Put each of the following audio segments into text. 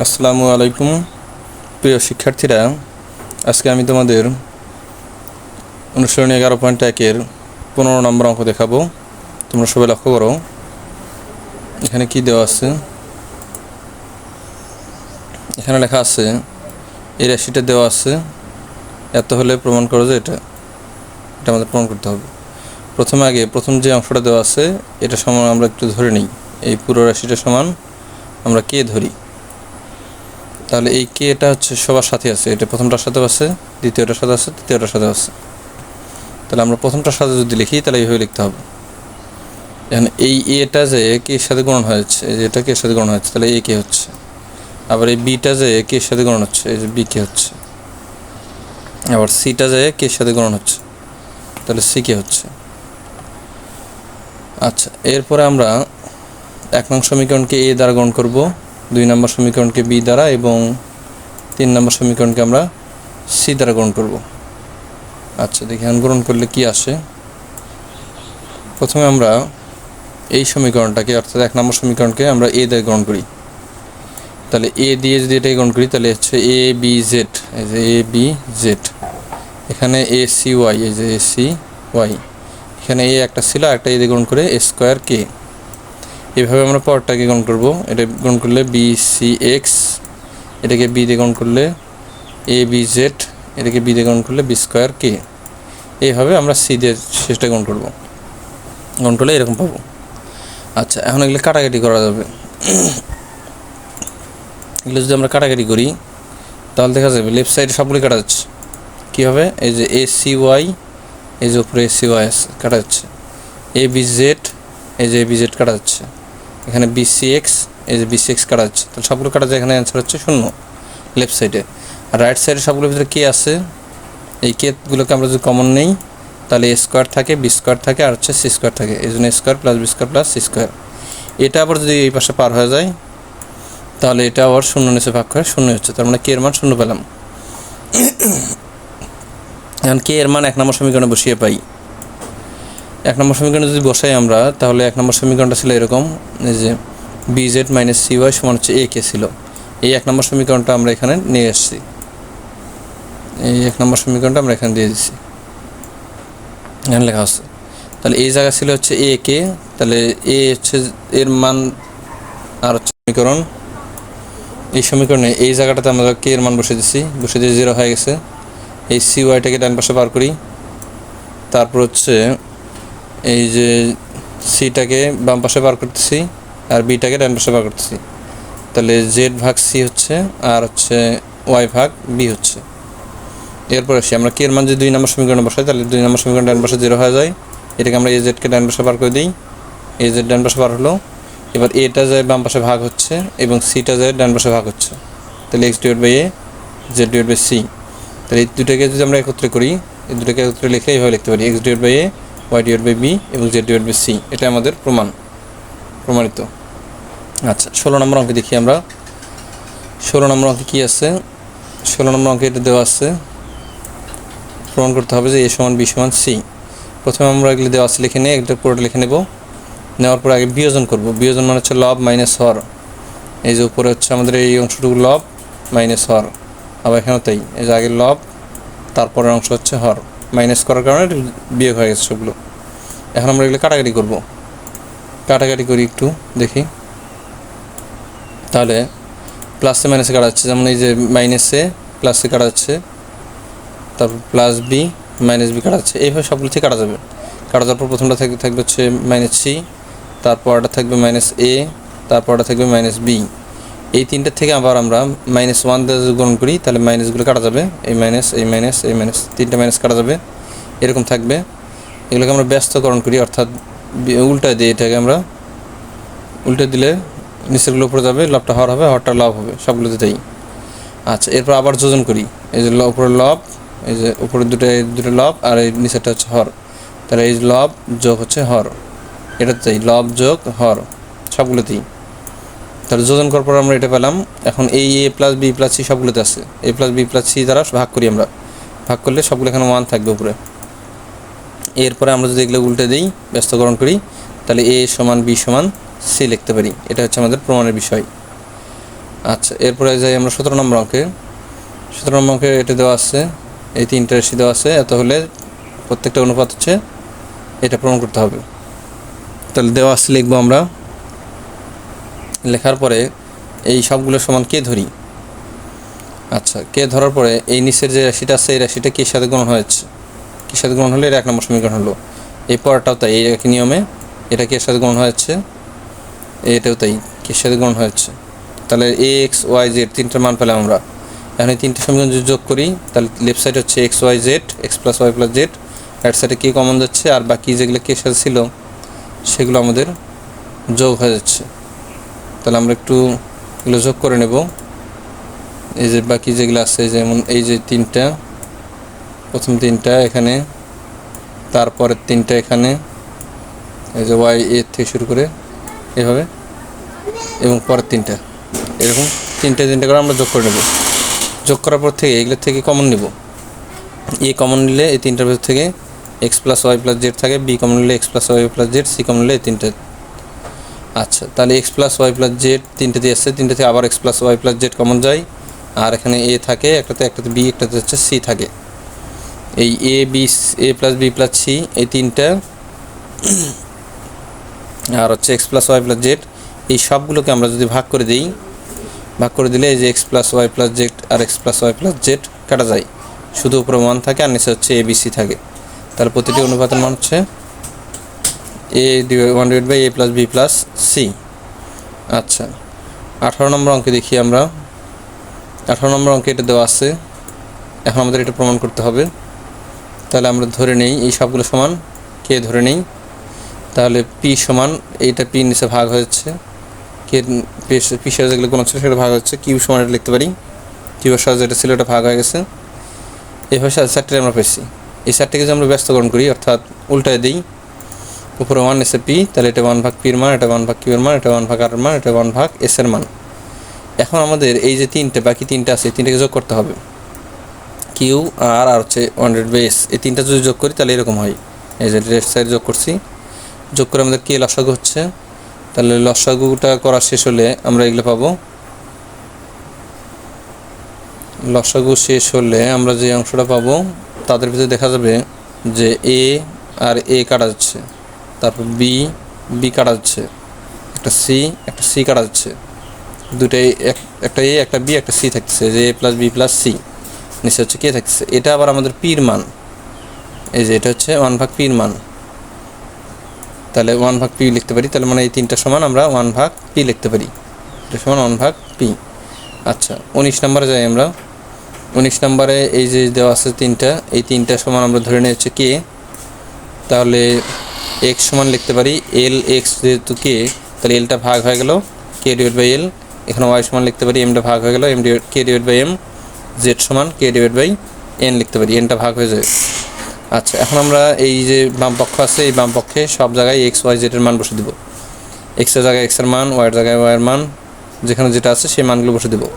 আসসালামু আলাইকুম, প্রিয় শিক্ষার্থীরা। আজকে আমি তোমাদের অনুসরণ এগারো পয়েন্ট একের পনেরো নম্বর অঙ্ক দেখাবো। তোমরা সবাই লক্ষ্য করো, এখানে কি দেওয়া আছে? এখানে লেখা আছে, এই রাশিটা দেওয়া আছে, এত হলে প্রমাণ করো যে এটা এটা আমাদের প্রমাণ করতে হবে। প্রথমে আগে, প্রথম যে অংশটা দেওয়া আছে, এটা সমান আমরা একটু ধরে নিই। এই পুরো রাশিটা সমান আমরা কে ধরি? তাহলে এই কে এটা হচ্ছে সবার সাথে আছে। এটা প্রথমটার সাথে আছে, দ্বিতীয়টার সাথে আছে, তৃতীয়টার সাথে আছে। তাহলে আমরা প্রথমটার সাথে যদি লিখি, তাহলে এইভাবে লিখতে হবে। এখন এই এটা যে কে সাথে গ্রহণ হয়েছে, এই যে এটা কে সাথে গ্রহণ হচ্ছে তাহলে এ কে হচ্ছে। আবার এই বিটা যে কে সাথে গ্রহণ হচ্ছে, এই যে বি কে হচ্ছে। আবার সিটা যে কে সাথে গ্রহণ হচ্ছে, তাহলে সি কে হচ্ছে। আচ্ছা এরপরে আমরা এক নং সমীকরণকে এ দ্বারা গ্রহণ করব। দুই নম্বর সমীকরণকে বি দ্বারা এবং তিন নম্বর সমীকরণকে আমরা সি দ্বারা গ্রহণ করব। আচ্ছা দেখি এখন গ্রহণ করলে কি আসে? প্রথমে আমরা এই সমীকরণটাকে, অর্থাৎ এক নম্বর সমীকরণকে আমরা এ দিয়ে গ্রহণ করি। তাহলে এ দিয়ে যদি এটাই গ্রহণ করি, তাহলে হচ্ছে এ, বি, জেড। এই যে এ, বি, জেড। এখানে এ, সি, ওয়াই। এই যে এ, সি, ওয়াই। এখানে এ একটা ছিল একটা এ দিয়ে গ্রহণ করে এ স্কোয়ার কে। এভাবে আমরা পরটাকে গ্রহণ করব। এটা গ্রহণ করলে বি সি এক্স এটাকে বি দিয়ে গ্রহণ করলে এ বি জেড এটাকে বি দিয়ে গ্রহণ করলে বি স্কোয়ার কে এইভাবে আমরা সি দিয়ে শেষটা গ্রহণ করব। গ্রহণ করলে এরকম পাবো। আচ্ছা এখন এগুলো কাটাকাটি করা যাবে। এগুলো যদি আমরা কাটাকাটি করি, তাহলে দেখা যাবে লেফট সাইডে সবগুলি কাটা যাচ্ছে। কী হবে এই যে এ সি ওয়াই এই যে উপরে এ সি ওয়াই কাটা যাচ্ছে। এ বি জেড এই যে এ বি জেড কাটা যাচ্ছে। এখানে বিসি এক্স এই যে বিসি এক্স কাটা যাচ্ছে তাহলে সবগুলো কাটা যায় এখানে অ্যান্সার হচ্ছে শূন্য লেফট সাইডে আর রাইট সাইডে সবগুলোর ভিতরে কে আছে, এই কেগুলোকে আমরা যদি কমন নেই, তাহলে এ স্কোয়ার থাকে বি স্কোয়ার থাকে, আর হচ্ছে সি স্কোয়ার থাকে। এই জন্য square plus B square plus C square এটা আবার যদি এই পাশে পার হয়ে যায়, তাহলে এটা আবার শূন্য নিচে ভাগ করে শূন্য হচ্ছে, তার মানে কে এর মান শূন্য পেলাম। এখন কে এর মান এক নম্বর সমীকরণে বসিয়ে পাই। এক নম্বর সমীকরণে যদি বসাই আমরা, তাহলে এক নম্বর সমীকরণটা ছিল এরকম যে B Z minus C Y সমান হচ্ছে এ কে ছিল। এই এক নম্বর সমীকরণটা আমরা এখানে নিয়ে এসেছি। এই এক নম্বর সমীকরণটা আমরা এখানে দিয়ে দিচ্ছি এখানে লেখা আছে। তাহলে এই জায়গা ছিল হচ্ছে এ কে, তাহলে এ হচ্ছে এর মান আর হচ্ছে সমীকরণ। এই সমীকরণে এই জায়গাটাতে আমরা কে এর মান বসে দিচ্ছি বসে দিয়ে জিরো হয়ে গেছে। এই সি ওয়াইটাকে ডান পাশে বার করি। তারপর হচ্ছে এই যে সিটাকে বাম পাশে বার করতেছি আর বিটাকে ডান পাশে বার করতেছি। তাহলে জেড ভাগ সি হচ্ছে আর হচ্ছে ওয়াই ভাগ বি হচ্ছে। এরপর আসি, আমরা কে এর মান যদি দুই নম্বর সমীকরণে বসাই, তাহলে দুই নম্বর সমীকরণ ডান পাশে জিরো হয়ে যায়। এটাকে আমরা এ জেডকে ডান পাশে বার করে দিই। এ জেড ডান পাশে বার হলো। এবার এটা যায় বাম পাশে ভাগ হচ্ছে এবং সিটা যায় ডান পাশে ভাগ হচ্ছে। তাহলে X divide by A Z divide by C তাহলে এই দুটাকে যদি আমরা একত্রে করি, এই দুটাকে একত্রে লিখে এইভাবে লিখতে পারি। X divide by A Y divide by B এবং জেড ডিভাইড বাই সি এটা আমাদের প্রমাণ, প্রমাণিত। আচ্ছা ষোলো নম্বর অঙ্কে দেখি আমরা। ষোলো নম্বর অঙ্কে কী আছে? ষোলো নম্বর অঙ্কে এটা দেওয়া আছে, প্রমাণ করতে হবে যে এ সমান বি সমান সি প্রথমে আমরা এগুলো দেওয়া আছে লিখে নিয়ে একটা পুরোটা লিখে নেব। নেওয়ার পর আগে বিয়োজন করব। বিয়োজন মানে হচ্ছে লব মাইনাস হর এই যে উপরে হচ্ছে আমাদের এই অংশটুকু লব মাইনাস হর আবার এখানেও তাই। এই যে আগে লব তারপরের অংশ হচ্ছে হর মাইনাস করার কারণে বিয়োগ হয়ে গেছে সবগুলো। এখন আমরা এগুলো কাটাকাটি করব। কাটাকাটি করি একটু, দেখি। তাহলে প্লাসে মাইনাসে কাটা যাচ্ছে যেমন এই যে মাইনাসে প্লাসে কাটা যাচ্ছে তারপর প্লাস বি মাইনাস বি কাটা যাচ্ছে এইভাবে সবগুলো থেকে কাটা যাবে। কাটা যাওয়ার পর প্রথমটা থাকবে থাকবে হচ্ছে মাইনাস সি তারপরটা থাকবে মাইনাস এ তারপরটা থাকবে মাইনাস বি এই তিনটা থেকে আবার আমরা মাইনাস ওয়ান দিয়ে গ্রহণ করি, তাহলে মাইনাসগুলো কাটা যাবে। এই মাইনাস এই মাইনাস এই মাইনাস তিনটা মাইনাস কাটা যাবে। এরকম থাকবে। এগুলোকে আমরা ব্যস্তকরণ করি, অর্থাৎ উল্টা দিই এটাকে আমরা উল্টে দিলে নিচেরগুলো উপরে যাবে, লবটা হর হবে হরটা লাভ হবে সবগুলোতে তাই আচ্ছা এরপর আবার যোজন করি। এই যে উপরে লব, এই যে উপরে দুটো দুটো লব, আর এই নিচেরটা হচ্ছে হর। তাহলে এই লব যোগ হচ্ছে হর। এটা তাই লব যোগ হর, সবগুলোতেই। তাহলে যোজন করার পর আমরা এটা পেলাম। এখন এই A plus B plus C সবগুলোতে আছে। A plus B plus C দ্বারা ভাগ করি আমরা। ভাগ করলে সবগুলো এখানে ওয়ান থাকবে উপরে। এরপরে আমরা যদি এগুলো উল্টে দিই, ব্যস্তকরণ করি, তাহলে এ সমান বি সমান সি লিখতে পারি। এটা হচ্ছে আমাদের প্রমাণের বিষয়। আচ্ছা এরপরে যাই আমরা সতেরো নম্বর অঙ্কে। সতেরো নম্বর অঙ্কে এটা দেওয়া আছে। এই তিনটা রাশি দেওয়া আছে। এত হলে প্রত্যেকটা অনুপাত হচ্ছে এটা প্রমাণ করতে হবে। তাহলে দেওয়া আছে লিখব আমরা। লেখার পরে এই সবগুলো সমান কে ধরি? আচ্ছা কে ধরার পরে এই নিচের যে রাশিটা আছে, এই রাশিটা কির সাথে গ্রহণ হয়েছে? কির সাথে গ্রহণ হলে? এটা এক নম্বর সমীকরণ হলো। এই পরটাও তাই, এই একই নিয়মে। এটা কির সাথে গ্রহণ হয়েছে? এটাও তাই কির সাথে গ্রহণ হয়েছে? তাহলে এ এক্স ওয়াই জেড তিনটার মান পেলাম আমরা। এখন এই তিনটে সমীকরণ যদি যোগ করি, তাহলে লেফট সাইড হচ্ছে X Y Z X plus Y plus Z right সাইডে কী কমন যাচ্ছে? আর বাকি যেগুলো কে সাথে ছিল, সেগুলো আমাদের যোগ হয়ে যাচ্ছে। তাহলে আমরা একটু এগুলো যোগ করে নেব। এই যে বাকি যেগুলো আছে, যেমন এই যে তিনটা, প্রথম তিনটা এখানে, তারপরের তিনটা এখানে, এই যে ওয়াই, এ থেকে শুরু করে এভাবে, এবং পরের তিনটা। এরকম তিনটে তিনটে করে আমরা যোগ করে নেব। যোগ করার পর থেকে এগুলোর থেকে কমন নেব। এ কমন নিলে এই তিনটার ভিতর থেকে X plus Y plus Z থাকে বি কমন নিলে X plus Y plus Z C common নিলে এই তিনটে আচ্ছা তাহলে X plus Y plus Z তিনটে দিয়ে আসছে তিনটে থেকে আবার X plus Y plus Z common যায়। আর এখানে এ থাকে, একটাতে একটাতে বি একটাতে হচ্ছে সি থাকে। এই A B A plus B plus C এই তিনটা। আর হচ্ছে X plus Y plus Z এই সবগুলোকে আমরা যদি ভাগ করে দিই, ভাগ করে দিলে এই যে X plus Y plus Z আর X plus Y plus Z কাটা যায়। শুধু উপরে ওয়ান থাকে, আর নিচে হচ্ছে এ বি সি থাকে। তাহলে প্রতিটি অনুপাতের মান হচ্ছে A one divide by A plus B plus C আচ্ছা আঠারো নম্বর অঙ্কে দেখি আমরা। আঠারো নম্বর অঙ্কে এটা দেওয়া আছে। এখন আমাদের এটা প্রমাণ করতে হবে। তাহলে আমরা ধরে নেই, এই সবগুলো সমান। কে ধরে নেই? তাহলে পি সমান, এইটা পি নিচে ভাগ হয়েছে। কে পি সাথে যেগুলো কোনো ছিল সেটা ভাগ হচ্ছে কিউ সমান এটা লিখতে পারি। কিউ সাথে যেটা ছিল এটা ভাগ হয়ে গেছে। এভাবে চারটে আমরা পেয়েছি। এই চারটেকে যদি আমরা ব্যস্তকরণ করি, অর্থাৎ উল্টায় দিই উপরে ওয়ান এসে পি, তাহলে এটা ওয়ান ভাগ পির মান, এটা ওয়ান ভাগ কিউর মান, এটা ওয়ান ভাগ আর মান, এটা ওয়ান ভাগ এস এর মান। এখন আমাদের এই যে তিনটে, বাকি তিনটে আছে তিনটাকে যোগ করতে হবে। কিউ, আর আর হচ্ছে ওয়ান হান্ড্রেড বেস এই তিনটা যদি যোগ করি, তাহলে এরকম হয়। এই যে লেফট সাইড যোগ করছি। যোগ করে আমাদের কে লসাগু হচ্ছে? তাহলে লসাগুটা করা শেষ হলে আমরা এগুলো পাবো। লসাগু শেষ হলে আমরা যে অংশটা পাবো, তাদের ভিতরে দেখা যাবে যে এ আর এ কাটা যাচ্ছে। তারপর বি বি কাটা যাচ্ছে একটা সি একটা সি কাটা যাচ্ছে দুটাই এক, একটা এ একটা বি একটা সি থাকছে যে A plus B plus C নিচে হচ্ছে কে থাকছে এটা আবার আমাদের পির মান। এই যে এটা হচ্ছে ওয়ান ভাগ পির মান। তাহলে ওয়ান ভাগ পি লিখতে পারি। তাহলে মানে এই তিনটা সমান আমরা ওয়ান ভাগ পি লিখতে পারি। এটা সমান ওয়ান ভাগ পি আচ্ছা উনিশ নম্বরে যাই আমরা। উনিশ নম্বরে এই যে দেওয়া আছে তিনটা, এই তিনটা সমান আমরা ধরে নিয়ে হচ্ছে কে তাহলে এক্স সমান লিখতে পারি এল এক্স যেহেতু কে তাহলে এলটা ভাগ হয়ে গেল কে ডিভাইড বাই এল এখানে ওয়াই সমান লিখতে পারি এমটা ভাগ হয়ে গেল M divide K divide by M Z সমান কে ডিভাইড বাই এন লিখতে পারি এনটা ভাগ হয়ে যায়। আচ্ছা এখন আমরা এই যে বাম আছে, এই বাম পক্ষে সব জায়গায় এক্স ওয়াই জেডের মান বসে দেবো। এক্সের জায়গায় এক্সের মান ওয়াইয়ের জায়গায় ওয়াইয়ের মান, যেখানে যেটা আছে সেই মানগুলো বসে দেবো।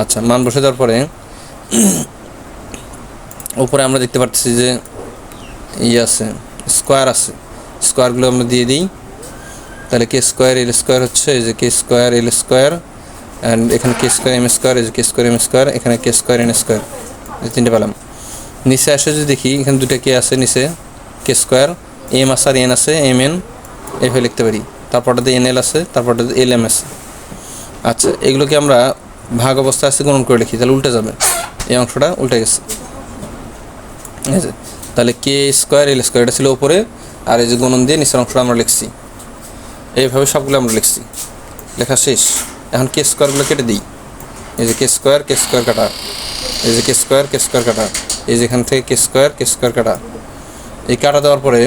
আচ্ছা মান বসে দেওয়ার পরে উপরে আমরা দেখতে পাচ্ছি যে ইয়ে আছে স্কোয়ার আছে। স্কোয়ারগুলো আমরা দিয়ে দিই। তাহলে কে স্কোয়ার এল স্কোয়ার হচ্ছে এই যে K square L square and এখানে কে স্কোয়ার এম স্কোয়ার, এই যে কে স্কোয়ার এম স্কোয়ার, এখানে কে স্কোয়ার এন স্কোয়ার, এই তিনটে পেলাম। নিচে আসে যদি দেখি, এখানে দুটো কে আছে নিচে কে স্কোয়ার এম আছে আর এন আছে এম এন এইভাবে লিখতে পারি। তারপরটাতে এন এল আছে তারপরটাতে এল এম আছে। আচ্ছা এগুলোকে আমরা ভাগ অবস্থায় আছে গ্রহণ করে লিখি, তাহলে উল্টে যাবে। এই অংশটা উল্টে গেছে। ঠিক আছে তাহলে কে স্কোয়ার এল স্কোয়ার, এটা ছিল উপরে আর এই যে গুণন দিয়ে নিচের অংশটা আমরা লিখছি। এইভাবে সবগুলো আমরা লিখছি। লেখা শেষ। এখন কে স্কোয়ারগুলো কেটে দিই। এই যে কে স্কোয়ার কে স্কোয়ার কাটা। এই যে কে স্কোয়ার কে স্কোয়ার কাটা। এই যে এখান থেকে কে স্কোয়ার কে স্কোয়ার কাটা। এই কাটা দেওয়ার পরে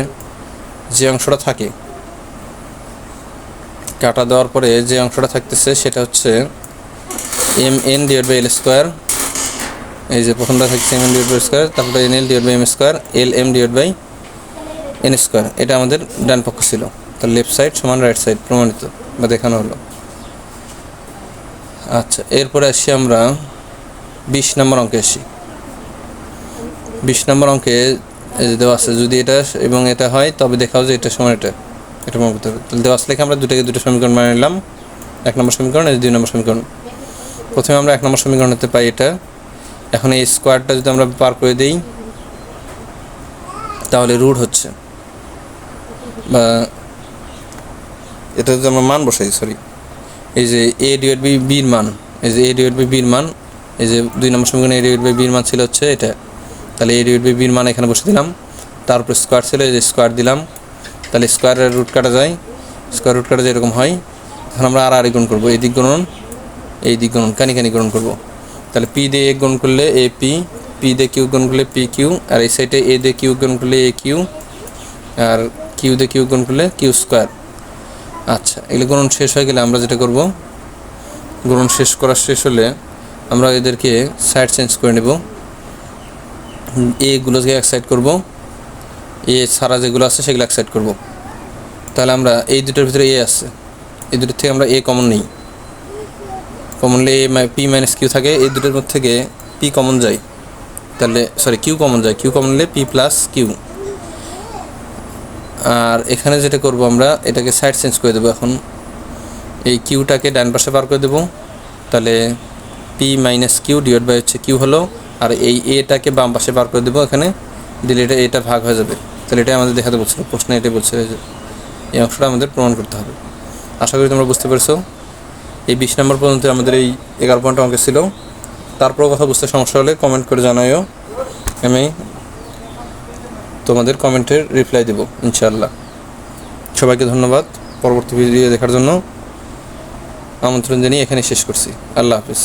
যে অংশটা থাকে, কাটা দেওয়ার পরে যে অংশটা থাকতেছে সেটা হচ্ছে M N divide by L square এই যে প্রথমটা থাকছে M N divide by square তারপরে N L divide by M square L M divide by N square এটা আমাদের ডান পক্ষ ছিল। তার লেফট সাইড সমান রাইট সাইড প্রমাণিত বা দেখানো হলো। আচ্ছা এরপরে আসি আমরা বিশ নম্বর অঙ্কে আসি। বিশ নম্বর অঙ্কে দেওয়া আছে, যদি এটা এবং এটা হয়, তবে দেখাও যে এটা সমান এটা এটা করতে হবে। তাহলে দেওয়া আছে লিখে আমরা দুটাকে দুটো সমীকরণ মানে নিলাম। এক নম্বর সমীকরণ দুই নম্বর সমীকরণ। প্রথমে আমরা এক নম্বর সমীকরণতে পাই এটা। এখন এই স্কোয়ারটা যদি আমরা পার করে দিই, তাহলে রুট হচ্ছে। বা এটা যদি আমরা মান বসাই সরি এই যে এ ডিভাইড বি বির মান, এই যে এ ডিভাইড বি বির মান, এই যে দুই নম্বর সমীকরণে এ ডিভাইড বাই বির মান ছিল হচ্ছে এটা। তাহলে এ ডিভাইড বাই বির মান এখানে বসে দিলাম। তারপর স্কোয়ার ছিল, এই যে স্কোয়ার দিলাম। তাহলে স্কোয়ারের রুট কাটা যায়। স্কোয়ার রুট কাটা যায় এরকম হয়। এখন আমরা আর আর গুণ করব। এই দিক গুণন, এই দিক গুণন, কানি কানি গুণন করব। তাহলে পি দিয়ে এ গুণ করলে এ পি পি দিয়ে কিউ গুণ করলে পি কিউ আর এই সাইডে এ দিয়ে কিউ গুণ করলে এ কিউ আর কিউ দিয়ে কিউ গুণ করলে কিউ স্কোয়ার। আচ্ছা এগুলো গুণন শেষ হয়ে গেলে আমরা যেটা করব, গুণন শেষ করা শেষ হলে আমরা এদেরকে সাইড চেঞ্জ করে নেব। এগুলোকে এক সাইড করব, এ ছাড়া যেগুলো আছে সেগুলো এক সাইড করব। তাহলে আমরা এই দুটোর ভিতরে এ আছে। এই দুটোর থেকে আমরা এ কমন নিই। Commonly A P minus Q থাকে, এই দুটোর মধ্যে থেকে পি কমন যায়। তাহলে সরি কিউ কমন যায়। কিউ কমন নিলে পি প্লাস কিউ। আর এখানে যেটা করব আমরা, এটাকে সাইড চেঞ্জ করে দেবো এখন। এই কিউটাকে ডান পাশে পার করে দেবো। তাহলে P minus Q divide by হচ্ছে কিউ হলো, আর এই এটাকে বাম পাশে পার করে দেবো এখানে। দিলে এটা এটা ভাগ হয়ে যাবে। তাহলে এটাই আমাদের দেখাতে বলছিল প্রশ্ন এটাই বলছে এই অংশটা আমাদের প্রমাণ করতে হবে। আশা করি তোমরা বুঝতে পারছ। এই বিশ নম্বর পর্যন্ত আমাদের এই এগারো পয়েন্ট অঙ্ক ছিল। তারপর কথা বুঝতে সমস্যা হলে কমেন্ট করে জানাইও আমি তোমাদের কমেন্টের রিপ্লাই দেবো ইনশাল্লাহ সবাইকে ধন্যবাদ পরবর্তী ভিডিও দেখার জন্য। আমন্ত্রণ জানিয়ে এখানে শেষ করছি। আল্লাহ হাফিজ।